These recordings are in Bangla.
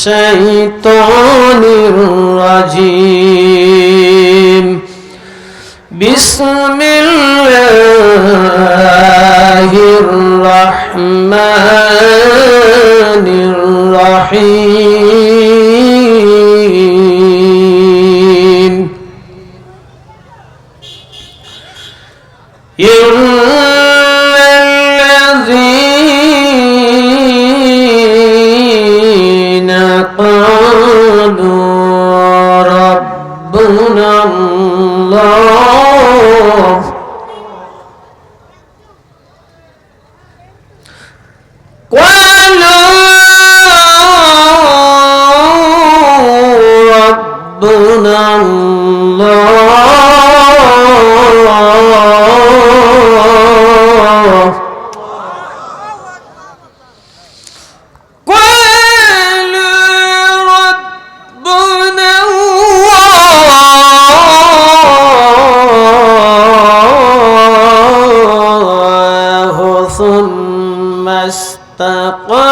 الشيطان الرجيم قالوا ربنا الله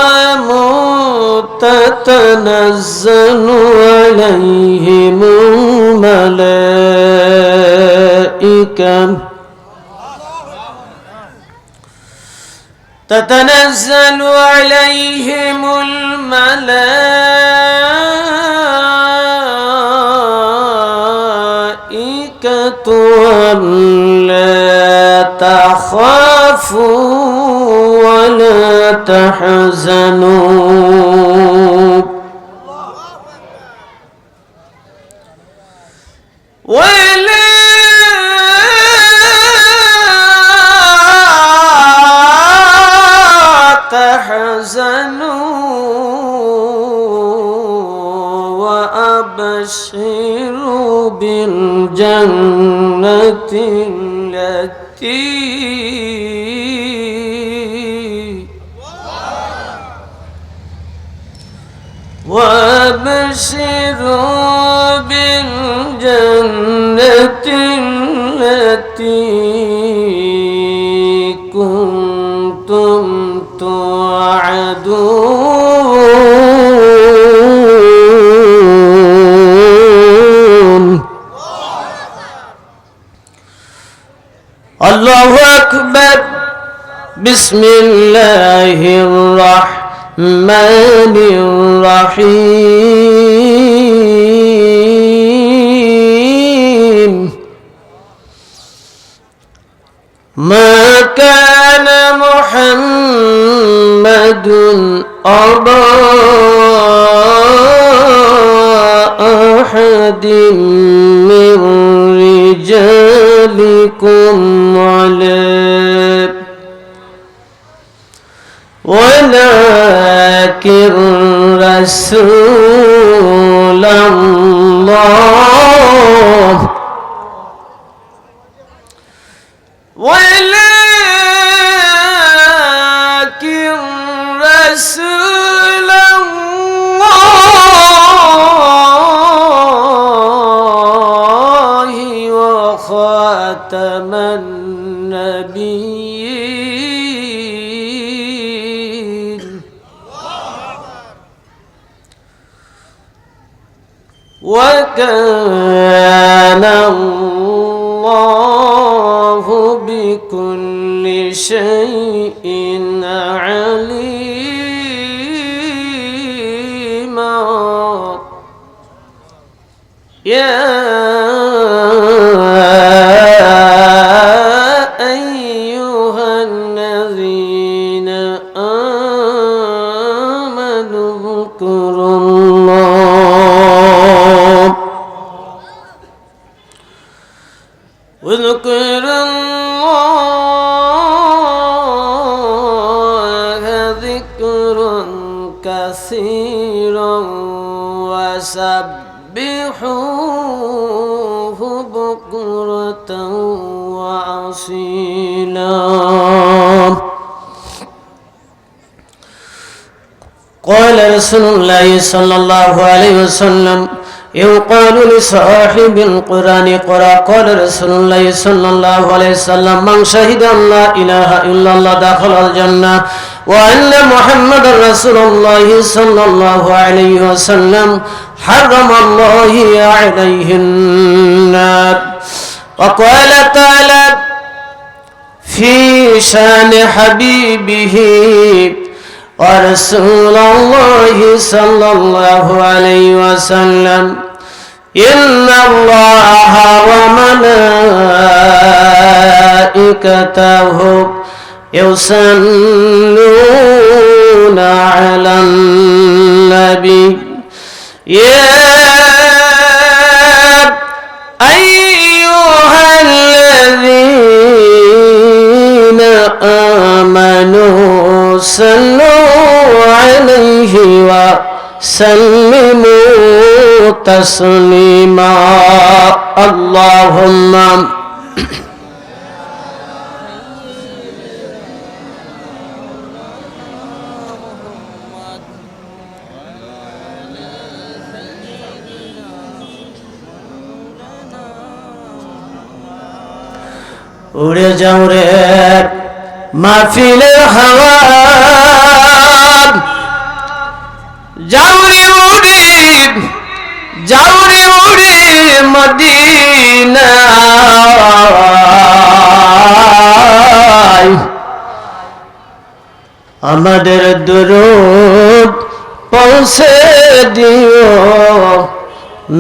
استقاموا تتنزل عليهم الملائكة. تتنزل عليهم الملائكة ولا تخافوا ولا تحزنوا التي كنتم توعدون. الله أكبر. بسم الله الرحمن الرحيم. كان محمد أبا أحد من رجالكم عليه ولكن رسول الله وكان الله بكل شيء قال رسول الله صلى الله عليه وسلم يقال لصاحب القرآن قرأ قال رسول الله صلى الله عليه وسلم من شهد أن لا إله إلا الله دخل الجنة وأن محمد رسول الله صلى الله عليه وسلم حرم الله عليه النار وقال تعالى في شان حبيبه ورسول الله صلى الله عليه وسلم إن الله وملائكته يصلون وسلموا تسليما اللهم উড়ে যাও রে মাহফিলের হাওয়া যাও রে উড়ে যাও রে উড়ে মদিনা। আমাদের দরুদ পৌঁছে দিও।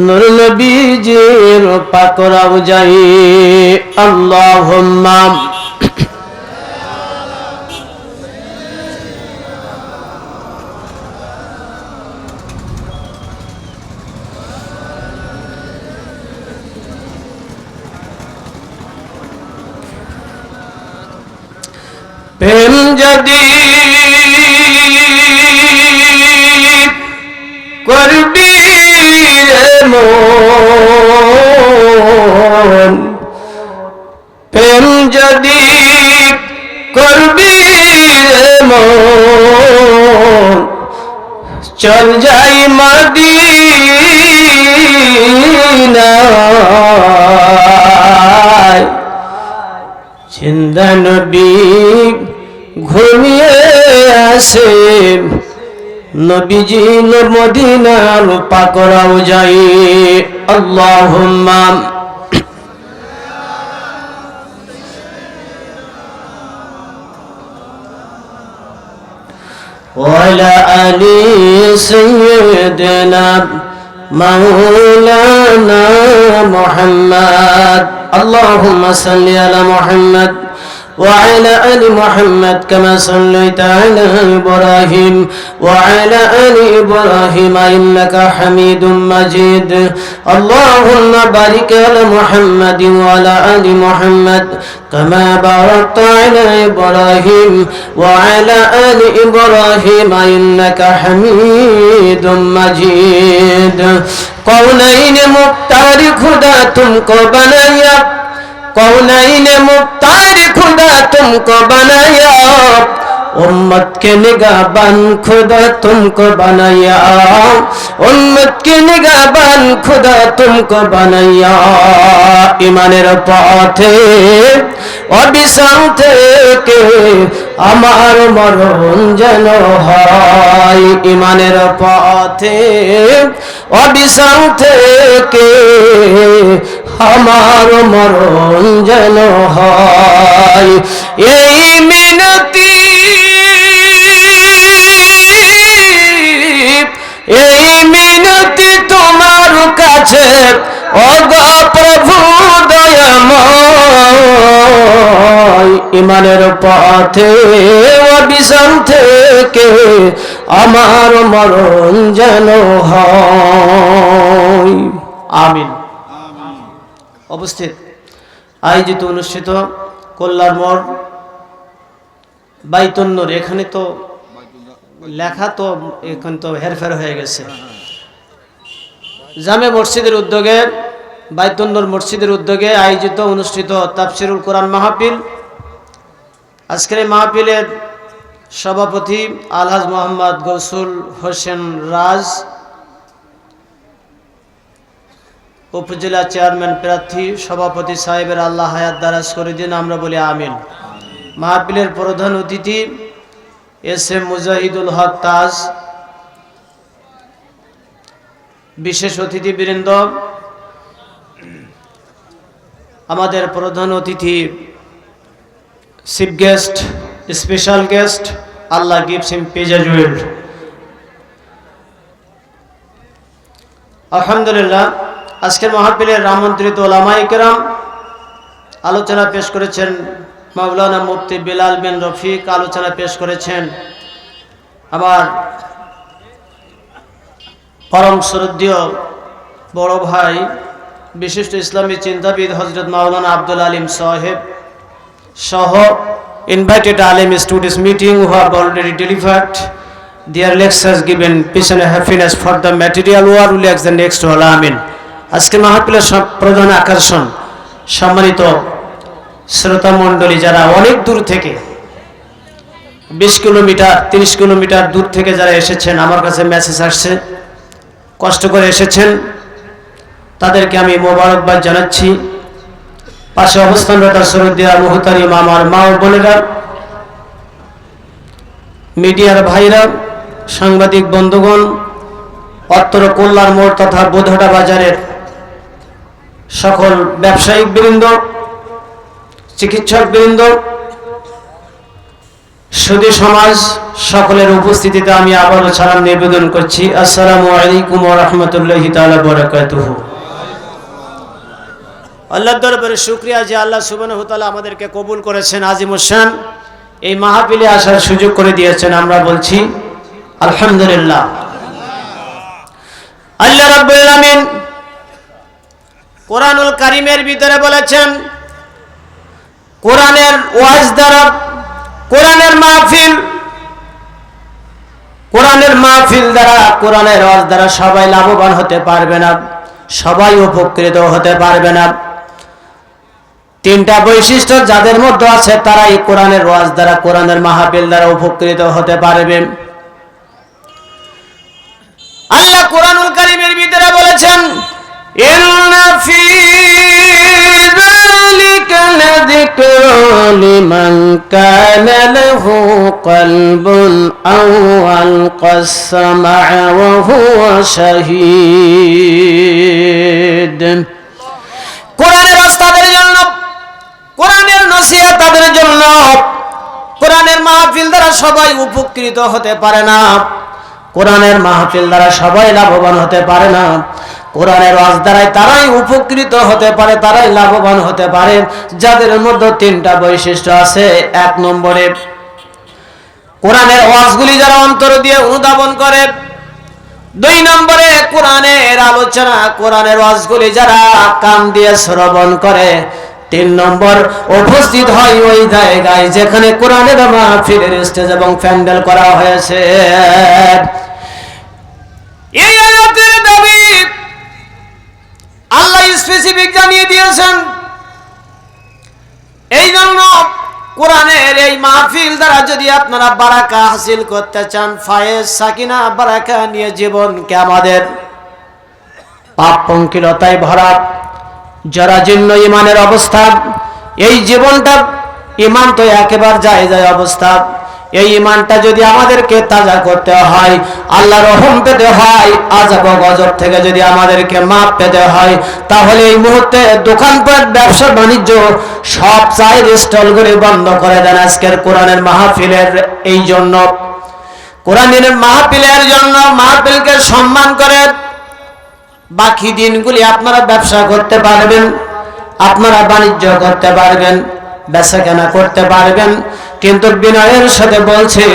নূর নবীজির পাকরাও যাই আল্লাহুম্মা করবি প্রেম যদি করবি চল যাই মদিনায়। চিন্তা নবী ঘুমিয়ে আসে। নবীজি মদিনার পাকড়াও যাই আল্লাহুম্মা وعلى آل سيدنا مولانا محمد اللهم صل على محمد وعلى آل محمد كما صليت على إبراهيم وعلى آل إبراهيم إنك حميد مجيد. اللهم بارك على محمد وعلى آل محمد كما باركت على إبراهيم وعلى آل إبراهيم إنك حميد مجيد. قولين مختار خدا تم کو بنایا قولين مختار खुदा तुमको बनाया उम्मत के निगाहबान खुदा तुमको बनाया उम्मत के निगाहबान खुदा तुमको बनाया ইমানের পথে অবিশ্রাম থেকে আমার মরণ যেন হয় ইমানের পথে অবিশ্রাম থেকে আমার মরণ যেন হয়। এই মিনতি এই মিনতি তোমার কাছে, অগ প্রভু ইমানের পথে অবিশ্রাম থেকে আমার মরণ যেন হয়। আমিন। উপস্থিত আয়োজিত, অনুষ্ঠিত কল্যাণ মোড় বাইতন্নর এখানে তো লেখা তো এখন তো হেরফের হয়ে গেছে। জামে মসজিদের উদ্যোগে বাইতন্নর মসজিদের উদ্যোগে আয়োজিত, অনুষ্ঠিত তাফসিরুল কোরআন মাহফিল। আজকের মাহফিলের সভাপতি আলহাজ মোহাম্মদ গৌসুল হোসেন রাজ। উপজেলা চেয়ারম্যান প্রার্থী সভাপতি সাহেবের আল্লাহ হায়াত দারাজ করে দিন, আমরা বলি আমিন। মাহফিলের প্রধান অতিথি এস এম মুজাহিদুল হক তাজ, বিশেষ অতিথি অতিথিবৃন্দ, আমাদের প্রধান অতিথি chief guest, special guest, Allah gives him পেজাজুয়েল আলহামদুলিল্লাহ আজকের মহাপিলের রামন্ত্রিত ওলামাইকেরাম আলোচনা পেশ করেছেন মাওলানা মুফতি বিলাল বিন রফিক আলোচনা পেশ করেছেন। আমার পরম শ্রদ্ধীয় বড় ভাই, বিশিষ্ট ইসলামী চিন্তাবিদ হজরত মাওলানা আব্দুল আলিম সাহেব সহ invited Alim students meeting who have already delivered their lectures given peace and happiness for the material war will the next আমিন। আজকে মাহফিলের সব প্রধান আকর্ষণ সম্মানিত শ্রোতা মণ্ডলী যারা অনেক দূর থেকে, বিশ কিলোমিটার, তিরিশ কিলোমিটার দূর থেকে যারা এসেছেন, আমার কাছে মেসেজ আসছে, কষ্ট করে এসেছেন, তাদেরকে আমি মোবারকবাদ জানাচ্ছি। পাশে অবস্থানরত সরদিয়া মুহতারিম মামার মা ও বোনেরা, মিডিয়ার ভাইরা, সাংবাদিক বন্ধুগণ অত্তর কল্যাণ মোড় তথা বোধহাটা বাজারের সকল ব্যবসায়িক বৃন্দ চিকিৎসক বৃন্দ সুদী সমাজ সকলের উপস্থিতিতে আমি আবারও সালাম নিবেদন করছি। আসসালামু আলাইকুম রহমতুল্লাহ তালা বরাকাতুহু। আল্লাহর দরবারে শুক্রিয়া যে আল্লাহ সুবহানাহু তাআলা আমাদেরকে কবুল করেছেন, আজিম হোসেন এই মাহফিলে আসার সুযোগ করে দিয়েছেন, আমরা বলছি আলহামদুলিল্লাহ। আল্লাহ আলামিন কোরআনুল কারীমের ভিতরে বলেছেন, কোরআনের ওয়াজ দ্বারা কোরআনের মাহফিল কোরআনের মাহফিল দ্বারা কোরআনের ওয়াজ দ্বারা সবাই লাভবান হতে পারবে না, সবাই উপকৃত হতে পারবে না। তিনটা বৈশিষ্ট্য যাদের মধ্যে আছে তারা এই কোরআনের ওয়াজ দ্বারা, কোরআনের মাহফিল দ্বারা উপকৃত হতে পারবে। আল্লাহ কোরআনুল কারীমের ভিতরে বলেছেন কলবুন আও আলকাস সামআ ওয়া হুয়া শাহীদ কোরআনের রাস্তাদের জন্য, কোরআনের নসিহত তাদের জন্য, কোরআনের মাহফিল দ্বারা সবাই উপকৃত হতে পারে না, কোরআনের মাহফিল দ্বারা সবাই লাভবান হতে পারে না। কোরআনের ওয়াজ দ্বারাই তারাই উপকৃত হতে পারে, তারাই লাভবান হতে পারে। যাদের মধ্যে তিনটা বৈশিষ্ট্য আছে, এক নম্বরে কোরআনের ওয়াজগুলি যারা অন্তর দিয়ে অনুধাবন করে। দুই নম্বরে কোরআনের আলোচনা, কোরআনের ওয়াজগুলি যারা কান দিয়ে শ্রবণ করে। তিন নম্বর, উপস্থিত হয় ওই জায়গায় যেখানে কোরআনের মাহফিলের স্টেজ এবং প্যান্ডেল করা হয়েছে। এই স্পেসিফিক জানিয়ে দিয়েছেন। এই জন্য কোরআনের এই মাহফিল দ্বারা যদি আপনারা বারাকা হাসিল করতে চান, ফায়েজ সাকিনা বারাকা নিয়ে জীবনকে আমাদের পাপ পঙ্কিলতায় ভরা জরাজীর্ণ ইমানের অবস্থা, এই জীবনটা ইমান তো একেবারে যায় যায় অবস্থা। এই ইমানটা যদি আমাদেরকে তাজা করতে হয় আল্লাহ রহম পেতে হয় আজাব গজব থেকে যদি আমাদেরকে মাপ পেতে হয়, তাহলে এই মুহূর্তে দোকানপাট, ব্যবসা, বাণিজ্য সব চাই স্টলগুলি বন্ধ করে দেন আজকের কোরআনের মাহফিলের এই জন্য। কোরআনের মাহফিলের জন্য মাহফিলকে সম্মান করে বাকি দিনগুলি আপনারা ব্যবসা করতে পারবেন, আপনারা বাণিজ্য করতে পারবেন বেচা কেনা করতে পারবেন কিন্তু বিনয়ের সাথে বলছে,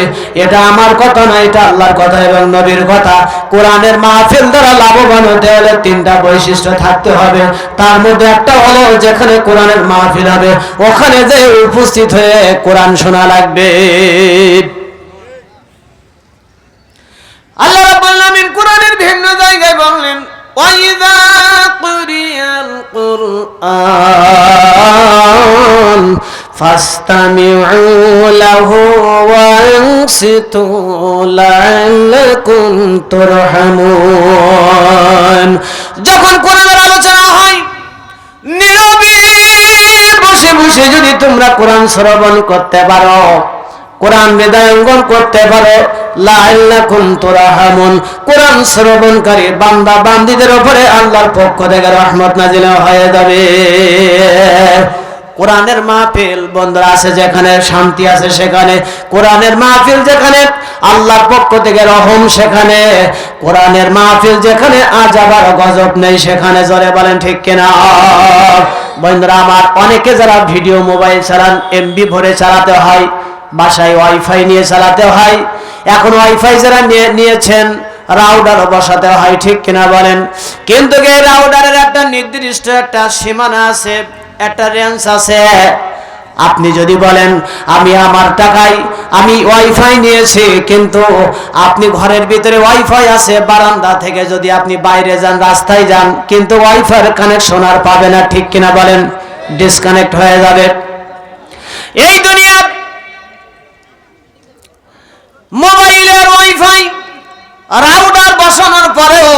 এটা আমার কথা না, এটা আল্লাহর কথা এবং নবীর কথা। কোরআনের মাহফিল দ্বারা লাভবান হতে হলে তিনটা বৈশিষ্ট্য থাকতে হবে। তার মধ্যে একটা হলো যেখানে কোরআনের মাহফিল হবে, ওখানে যে উপস্থিত হয়ে কোরআন শোনা লাগবে। আল্লাহ রাব্বুল আলামিন কোরআনের ভিন্ন জায়গায় বললেন, ওয়াইদা কুরিয়াল কুরআন। فاستمعوا له وانصتوا لعلكم ترحمون যখন কোরআনের আলোচনা হয় নীরবে বসে বসে যদি তোমরা কোরআন শ্রবণ করতে পারো কোরআন হৃদয়ঙ্গন করতে পারো লাইল্লাকুম তুরাহামুন কোরআন শ্রবণকারী বান্দা বান্দিদের উপরে আল্লাহর পক্ষ থেকে রহমত নাজিল হয়ে যাবে কোরআনের মাহফিল বন্ধুরা আছে যেখানে, শান্তি আছে সেখানে, কোরআনের মাহফিল যেখানে, আল্লাহর পক্ষ থেকে রহম সেখানে, কোরআনের মাহফিল যেখানে আজ আবার গজব নেই সেখানে, জোরে বলেন ঠিক কিনা? বন্ধুরা, আমার অনেকে যারা ভিডিও মোবাইল চালান এমবি ভরে চালাতে হয়, বাসায় ওয়াইফাই নিয়ে চালাতে হয়, এখন ওয়াইফাই যারা নিয়ে, নিয়েছেন রাউডারও বসাতে হয়, ঠিক কিনা বলেন? কিন্তু এই রাউডারের একটা নির্দিষ্ট একটা সীমানা আছে রেঞ্জ আছে। আপনি যদি বলেন, আমি আমার টাকায়, আমি ওয়াইফাই নিয়েছি, কিন্তু আপনি ঘরের ভিতরে ওয়াইফাই আছে, বারান্দা থেকে যদি আপনি বাইরে যান, রাস্তায় যান, কিন্তু ওয়াইফাইয়ের কানেকশন আর পাবে না, ঠিক কিনা বলেন? ডিসকানেক্ট হয়ে যাবে। এই দুনিয়ার মোবাইলের ওয়াইফাই রাউটার বসানোর পরেও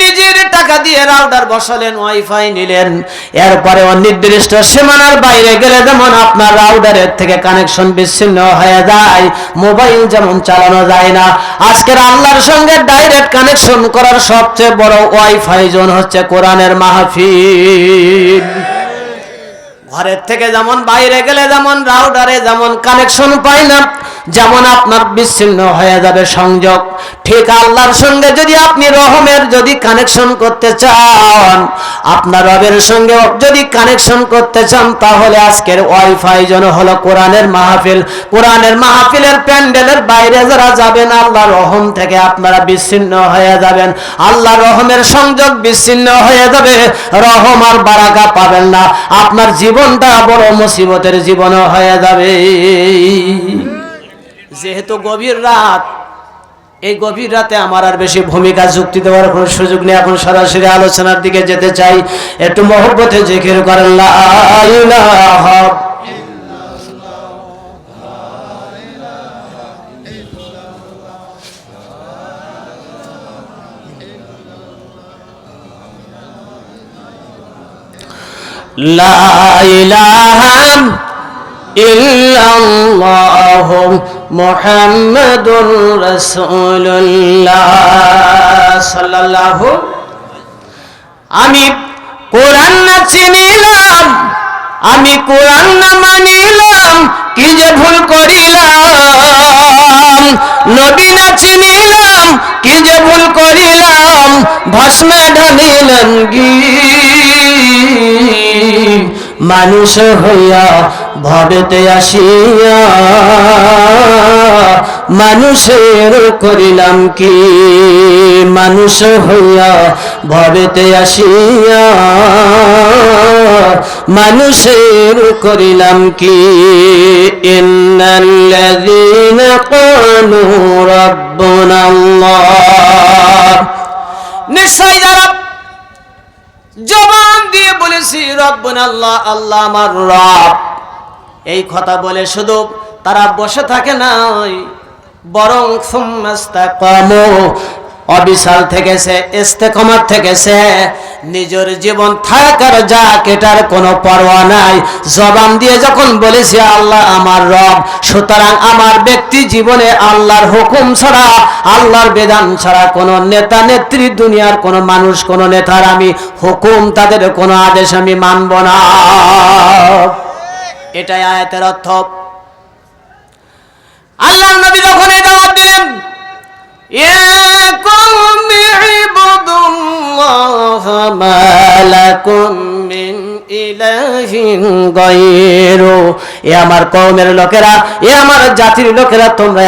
নিজের টাকা দিয়ে রাউটার বসালেন ওয়াইফাই নিলেন। এরপরে অনির্দিষ্ট সীমানার বাইরে গেলে যেমন আপনার রাউটারের থেকে কানেকশন বিচ্ছিন্ন হয়ে যায় মোবাইল যেমন চালানো যায় না। আজকের আল্লাহর সঙ্গে ডাইরেক্ট কানেকশন করার সবচেয়ে বড় ওয়াইফাই জোন হচ্ছে কোরআনের মাহফিল। ঘরের থেকে যেমন বাইরে গেলে যেমন রাউটারে যেমন কানেকশন পাই না যেমন আপনার বিচ্ছিন্ন হয়ে যাবে সংযোগ। ঠিক আল্লাহর সঙ্গে যদি আপনি রহমের যদি কানেকশন করতে চান, আপনার রবের সঙ্গে যদি কানেকশন করতে চান, তাহলে আজকের ওয়াইফাই যেন হলো কোরআনের মাহফিল। কোরআনের মাহফিলের প্যান্ডেলের বাইরে যারা যাবেন আল্লাহ রহম থেকে আপনারা বিচ্ছিন্ন হয়ে যাবেন। আল্লাহ রহমের সংযোগ বিচ্ছিন্ন হয়ে যাবে। রহম আর বারাকা পাবেন না। আপনার জীবনটা বড় মুসিবতের জীবন হয়ে যাবে। যেহেতু গভীর রাত, এই গভীর রাতে আমার আর বেশি ভূমিকা যুক্তি দেওয়ার কোনো সুযোগ নেই। এখন সরাসরি আলোচনার দিকে যেতে চাই। একটু মহব্বতে জিকির করেন, লা ইল্লাল্লাহ মুহাম্মাদুর রাসূলুল্লাহ সাল্লাল্লাহু আমি কোরআন না চিনিলাম, আমি কোরআন না মানিলাম, কি যে ভুল করিলাম? নবী না চিনিলাম, কি যে ভুল করিলাম? ভস্মে ঢালিলাম গি মানুষ হইয়া ভবেতে আসিয়া, মানুষের করিলাম কি? মানুষ হইয়া ভবেতে আসিয়া, মানুষের করিলাম কি? ইন্নাল্লাযীনা ক্বালু রাব্বুনাল্লাহ নিশ্চয় যারা দিয়ে বলেছি, রব্বন আল্লাহ আল্লাহ আমার রব। এই কথা বলে শুধু তারা বসে থাকে নাই, বরং অবিশাল থেকেছে, ইস্তেকমাত থেকেছে। নিজের জীবন থাকার যা কেটার কোনো পরোয়া নাই। জবান দিয়ে যখন বলেছে, আল্লাহ আমার রব, সুতরাং আমার ব্যক্তি জীবনে আল্লাহর হুকুম ছাড়া, আল্লাহর বেদান ছাড়া কোনো নেতা, নেত্রী, দুনিয়ার কোনো মানুষ, কোনো নেতার আমি হুকুম, তাদের কোনো আদেশ আমি মানব না। এটাই আয়াতের অর্থ। আল্লাহ নবী যখন এই জবাব দিলেন يا قوم اعبدوا الله ما لكم من إله غيره এ আমার কওমের লোকেরা এ আমার জাতির লোকেরা তোমরা